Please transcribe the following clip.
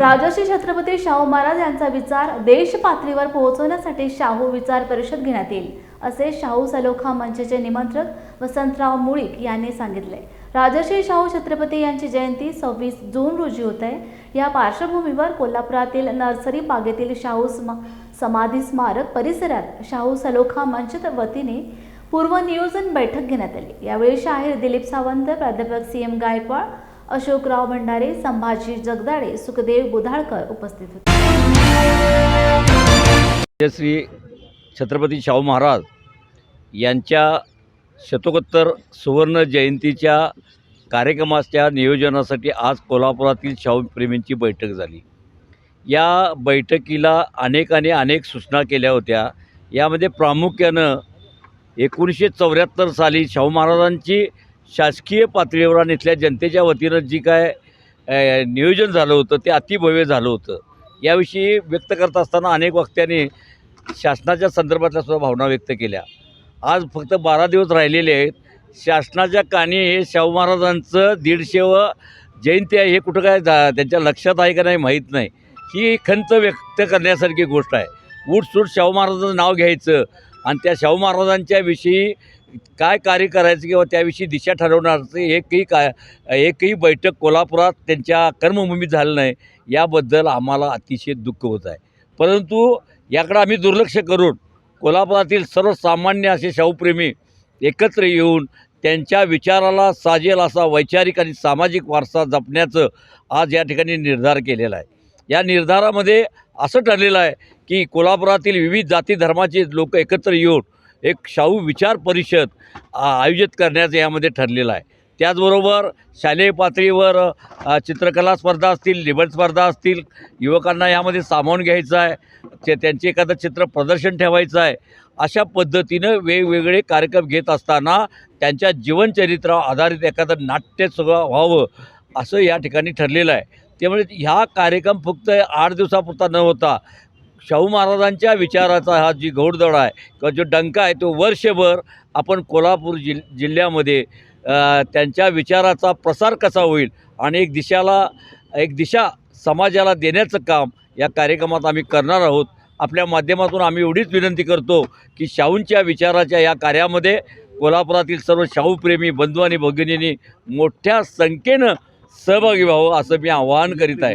राजर्षी छत्रपती शाहू महाराज यांचा विचार देश पातळीवर पोहोचवण्यासाठी शाहू विचार परिषद घेण्यात येईल असे शाहू सलोखा मंचचे निमंत्रक वसंतराव मुळीक यांनी सांगितले. राजर्षी शाहू छत्रपती यांची जयंती सव्वीस जून रोजी होत आहे. या पार्श्वभूमीवर कोल्हापुरातील नर्सरी बागेतील शाहू स्मा समाधी स्मारक परिसरात शाहू सलोखा मंचच्या वतीने पूर्व नियोजन बैठक घेण्यात आली. यावेळी शाहीर दिलीप सावंत प्राध्यापक सी एम गायकवाड अशोकराव भंडारे संभाजी जगदाळे सुखदेव बुधाळकर उपस्थित होते. श्री छत्रपती शाहू महाराज यांच्या शतकोत्तर सुवर्ण जयंतीच्या कार्यक्रमाच्या नियोजनासाठी आज कोल्हापुरातील शाहूप्रेमींची बैठक झाली. या बैठकीला अनेकाने अनेक सूचना केल्या होत्या. यामध्ये प्रामुख्यानं एकोणीसशे चौऱ्याहत्तर साली शाहू महाराजांची शासकीय पातळीवर आणि इथल्या जनतेच्या वतीनं जी काय नियोजन झालं होतं ते अतिभव्य झालं होतं. याविषयी व्यक्त करत असताना अनेक वक्त्यांनी शासनाच्या संदर्भातल्या सुद्धा भावना व्यक्त केल्या. आज फक्त बारा दिवस राहिलेले आहेत. शासनाच्या कानी हे शाहू महाराजांचं दीडशेवं जयंती आहे हे कुठं काय जा त्यांच्या लक्षात आहे का नाही माहीत नाही. ही खंत व्यक्त करण्यासारखी गोष्ट आहे. उठसूट शाहू महाराजांचं नाव घ्यायचं. आणि त्या शाहू महाराजांच्या विषयी काय कार्य करायचं किंवा त्याविषयी दिशा ठरवण्याचं एकही काय एकही बैठक कोल्हापुरात त्यांच्या कर्मभूमीत झालं नाही याबद्दल आम्हाला अतिशय दुःख होत आहे. परंतु याकडं आम्ही दुर्लक्ष करून कोल्हापुरातील सर्वसामान्य असे शाहूप्रेमी एकत्र येऊन त्यांच्या विचाराला साजेल असा वैचारिक आणि सामाजिक वारसा जपण्याचं आज या ठिकाणी निर्धार केलेला आहे. या निर्धारामध्ये असं ठरलेलं आहे की कोल्हापुरातील विविध जाती धर्माचे लोक एकत्र येऊन एक शाहू विचार परिषद आयोजित करण्याचं यामध्ये ठरलेलं आहे. त्याचबरोबर शालेय पातळीवर चित्रकला स्पर्धा असतील निबंध स्पर्धा असतील युवकांना यामध्ये सामावून घ्यायचं आहे. ते त्यांचे एखादं चित्र प्रदर्शन ठेवायचं आहे. अशा पद्धतीनं वेगवेगळे कार्यक्रम घेत असताना त्यांच्या जीवनचरित्रावर आधारित एखादं नाट्य सगळं व्हावं असं या ठिकाणी ठरलेलं आहे. त्यामुळे ह्या कार्यक्रम फक्त आठ दिवसापुरता न होता शाहू महाराजांच्या विचाराचा हा जी घोडदळ आहे किंवा जो डंका आहे तो वर्षभर आपण कोल्हापूर जिल जिल्ह्यामध्ये त्यांच्या विचाराचा प्रसार कसा होईल आणि एक दिशाला एक दिशा समाजाला देण्याचं काम या कार्यक्रमात आम्ही करणार आहोत. आपल्या माध्यमातून आम्ही एवढीच विनंती करतो की शाहूंच्या विचाराच्या या कार्यामध्ये कोल्हापुरातील सर्व शाहूप्रेमी बंधू आणि भगिनींनी मोठ्या संख्येनं सहभागी व्हावं असं मी आवाहन करीत आहे.